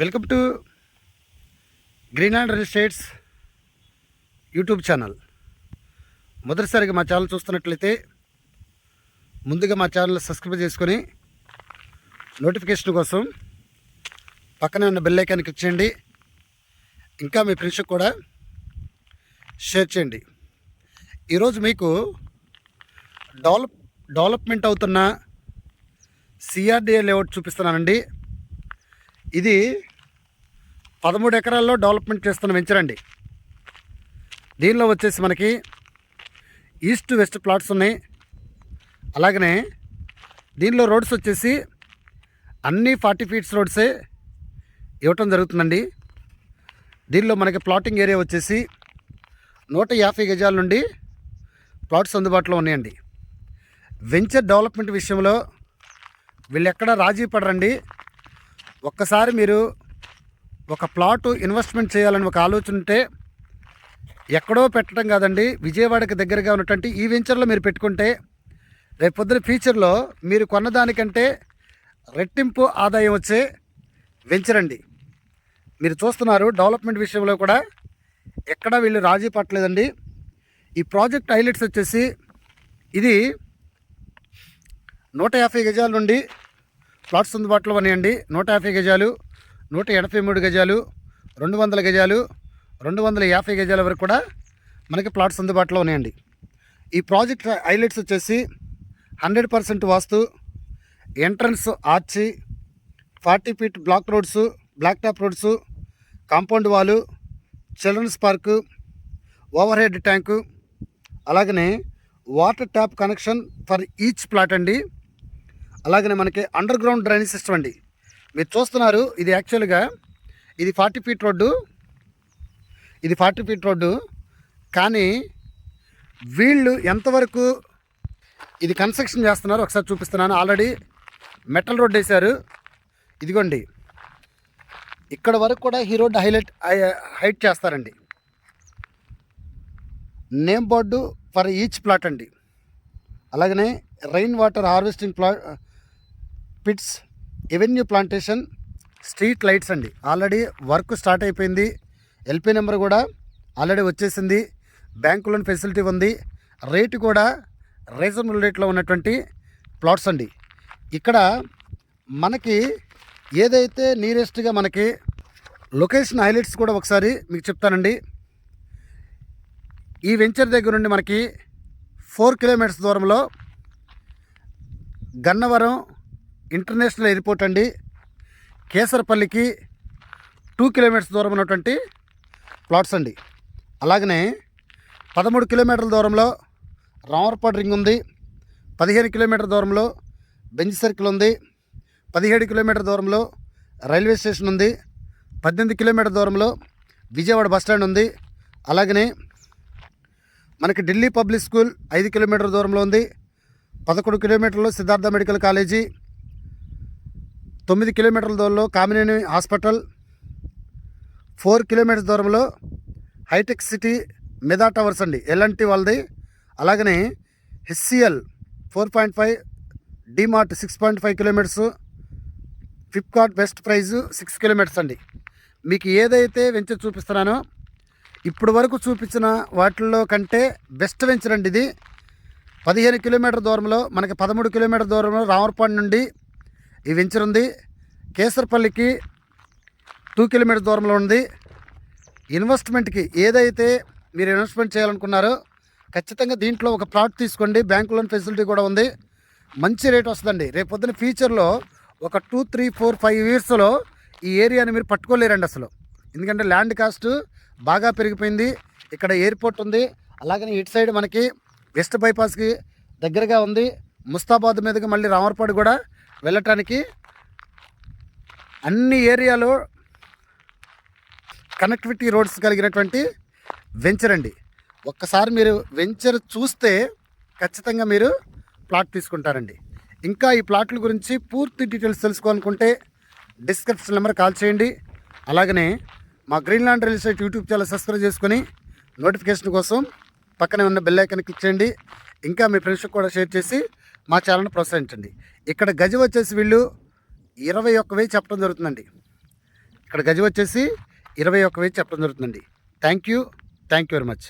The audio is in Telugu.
Welcome to green and real estates YouTube channel. మొదటిసారిగా మా ఛానల్ చూస్తున్నట్లయితే ముందుగా మా ఛానల్ సబ్స్క్రైబ్ చేసుకొని నోటిఫికేషన్ కోసం పక్కనే ఉన్న బెల్ ఐకాన్ క్లిక్ చేయండి. ఇంకా మీ ఫ్రెండ్స్కి కూడా షేర్ చేయండి. ఈరోజు మీకు డెవలప్ డెవలప్మెంట్ అవుతున్న సిఆర్డిఏ లేఅవుట్ చూపిస్తున్నానండి. ఇది పదమూడు ఎకరాల్లో డెవలప్మెంట్ చేస్తున్న వెంచర్ అండి. దీనిలో వచ్చేసి మనకి ఈస్ట్ వెస్ట్ ప్లాట్స్ ఉన్నాయి. అలాగనే దీనిలో రోడ్స్ వచ్చేసి అన్ని ఫార్టీ ఫీట్స్ రోడ్సే ఇవ్వటం జరుగుతుందండి. దీనిలో మనకి ప్లాటింగ్ ఏరియా వచ్చేసి నూట యాభై గజాల నుండి ప్లాట్స్ అందుబాటులో ఉన్నాయండి. వెంచర్ డెవలప్మెంట్ విషయంలో వీళ్ళు ఎక్కడ రాజీ పడరండి. ఒక్కసారి మీరు ఒక ప్లాట్ ఇన్వెస్ట్మెంట్ చేయాలని ఒక ఆలోచన ఉంటే ఎక్కడో పెట్టడం కాదండి. విజయవాడకి దగ్గరగా ఉన్నటువంటి ఈ వెంచర్లో మీరు పెట్టుకుంటే రేపు పొద్దున ఫ్యూచర్లో మీరు కొన్నదానికంటే రెట్టింపు ఆదాయం వచ్చే వెంచర్ అండి. మీరు చూస్తున్నారు డెవలప్మెంట్ విషయంలో కూడా ఎక్కడా వీళ్ళు రాజీ పట్టలేదండి. ఈ ప్రాజెక్ట్ హైలైట్స్ వచ్చేసి ఇది నూట యాభై గజాల నుండి ప్లాట్స్ అందుబాటులో ఉన్నాయండి. నూట యాభై గజాలు నూట ఎనభై మూడు గజాలు రెండు వందల గజాలు రెండు వందల యాభై గజాల వరకు కూడా మనకి ప్లాట్స్ అందుబాటులో ఉన్నాయండి. ఈ ప్రాజెక్ట్ హైలైట్స్ వచ్చేసి hundred percent vastu entrance arch forty feet block roads black top roads compound wall children's park overhead tank అలాగనే water tap connection for each plot అండి. అలాగనే మనకి అండర్ గ్రౌండ్ డ్రైనేజ్ సిస్టమ్ అండి. మీరు చూస్తున్నారు ఇది యాక్చువల్గా ఇది ఫార్టీ ఫీట్ రోడ్డు. ఇది ఫార్టీ ఫీట్ రోడ్డు. కానీ వీళ్ళు ఎంతవరకు ఇది కన్స్ట్రక్షన్ చేస్తున్నారు ఒకసారి చూపిస్తున్నాను. ఆల్రెడీ మెటల్ రోడ్ వేశారు. ఇదిగోండి. ఇక్కడ వరకు కూడా ఈ రోడ్డు హైలైట్ హైట్ చేస్తారండి. Name board for each plot అండి. అలాగనే రైన్ వాటర్ హార్వెస్టింగ్ ప్లా pits avenue plantation street lights అండి. ఆల్రెడీ వర్క్ స్టార్ట్ అయిపోయింది. ఎల్పీ నెంబర్ కూడా ఆల్రెడీ వచ్చేసింది. బ్యాంకు లోన్ ఫెసిలిటీ ఉంది. రేటు కూడా రీజనబుల్ రేట్లో ఉన్నటువంటి ప్లాట్స్ అండి. ఇక్కడ మనకి ఏదైతే నియరెస్ట్గా మనకి లొకేషన్ హైలైట్స్ కూడా ఒకసారి మీకు చెప్తానండి. ఈ వెంచర్ దగ్గర నుండి మనకి ఫోర్ కిలోమీటర్స్ దూరంలో గన్నవరం ఇంటర్నేషనల్ ఎయిర్పోర్ట్ అండి. కేసరపల్లికి టూ కిలోమీటర్స్ దూరం ఉన్నటువంటి ప్లాట్స్ అండి. అలాగనే పదమూడు కిలోమీటర్ల దూరంలో రామర్పాడు రింగ్ ఉంది. పదిహేను కిలోమీటర్ దూరంలో బెంచ్ సర్కిల్ ఉంది. పదిహేడు కిలోమీటర్ దూరంలో రైల్వే స్టేషన్ ఉంది. పద్దెనిమిది కిలోమీటర్ దూరంలో విజయవాడ బస్ స్టాండ్ ఉంది. అలాగనే మనకి ఢిల్లీ పబ్లిక్ స్కూల్ ఐదు కిలోమీటర్ల దూరంలో ఉంది. పదకొండు కిలోమీటర్లు సిద్ధార్థ మెడికల్ కాలేజీ తొమ్మిది కిలోమీటర్ల దూరంలో కామినేని హాస్పిటల్ ఫోర్ కిలోమీటర్స్ దూరంలో హైటెక్ సిటీ మెదా టవర్స్ అండి. ఎల్ఎన్టీ వాళ్ళది. అలాగనే HCL four point five DMart six point five kilometres Flipkart best price six kilometres అండి. మీకు ఏదైతే వెంచర్ చూపిస్తున్నానో ఇప్పుడు వరకు చూపించిన వాటిల్లో కంటే బెస్ట్ వెంచర్ అండి ఇది. పదిహేను కిలోమీటర్ దూరంలో మనకి పదమూడు కిలోమీటర్ దూరంలో రామర్పాడు నుండి ఈ వెంచర్ ఉంది. కేసర్పల్లికి టూ కిలోమీటర్ దూరంలో ఉంది. ఇన్వెస్ట్మెంట్కి ఏదైతే మీరు ఇన్వెస్ట్మెంట్ చేయాలనుకున్నారో ఖచ్చితంగా దీంట్లో ఒక ప్లాట్ తీసుకోండి. బ్యాంక్ లోన్ ఫెసిలిటీ కూడా ఉంది. మంచి రేట్ వస్తుందండి. రేపు పొద్దున ఫ్యూచర్లో ఒక టూ త్రీ ఫోర్ ఫైవ్ ఇయర్స్లో ఈ ఏరియాని మీరు పట్టుకోలేరండి అసలు. ఎందుకంటే ల్యాండ్ కాస్ట్ బాగా పెరిగిపోయింది. ఇక్కడ ఎయిర్పోర్ట్ ఉంది. అలాగనే ఇటు సైడ్ మనకి వెస్ట్ బైపాస్కి దగ్గరగా ఉంది. ముస్తాబాద్ మీదకి మళ్ళీ రామర్పాడు కూడా వెళ్ళటానికి అన్ని ఏరియాలో కనెక్టివిటీ రోడ్స్ కలిగినటువంటి వెంచర్ అండి. ఒక్కసారి మీరు వెంచర్ చూస్తే ఖచ్చితంగా మీరు ప్లాట్ తీసుకుంటారండి. ఇంకా ఈ ప్లాట్ల గురించి పూర్తి డీటెయిల్స్ తెలుసుకోవాలనుకుంటే డిస్క్రిప్షన్ నెంబర్ కాల్ చేయండి. అలాగనే మా Greenland real estate YouTube channel subscribe చేసుకొని నోటిఫికేషన్ కోసం పక్కనే ఉన్న బెల్ ఐకాన్ క్లిక్ చేయండి. ఇంకా మీ ఫ్రెండ్స్కి కూడా షేర్ చేసి మా ఛానల్ని ప్రోత్సహించండి. ఇక్కడ గజ వచ్చేసి వీళ్ళు ఇరవై ఒక్క వేలు చెప్పడం జరుగుతుందండి. ఇక్కడ గజ వచ్చేసి ఇరవై ఒక్క వేలు చెప్పడం జరుగుతుందండి. Thank you thank you very much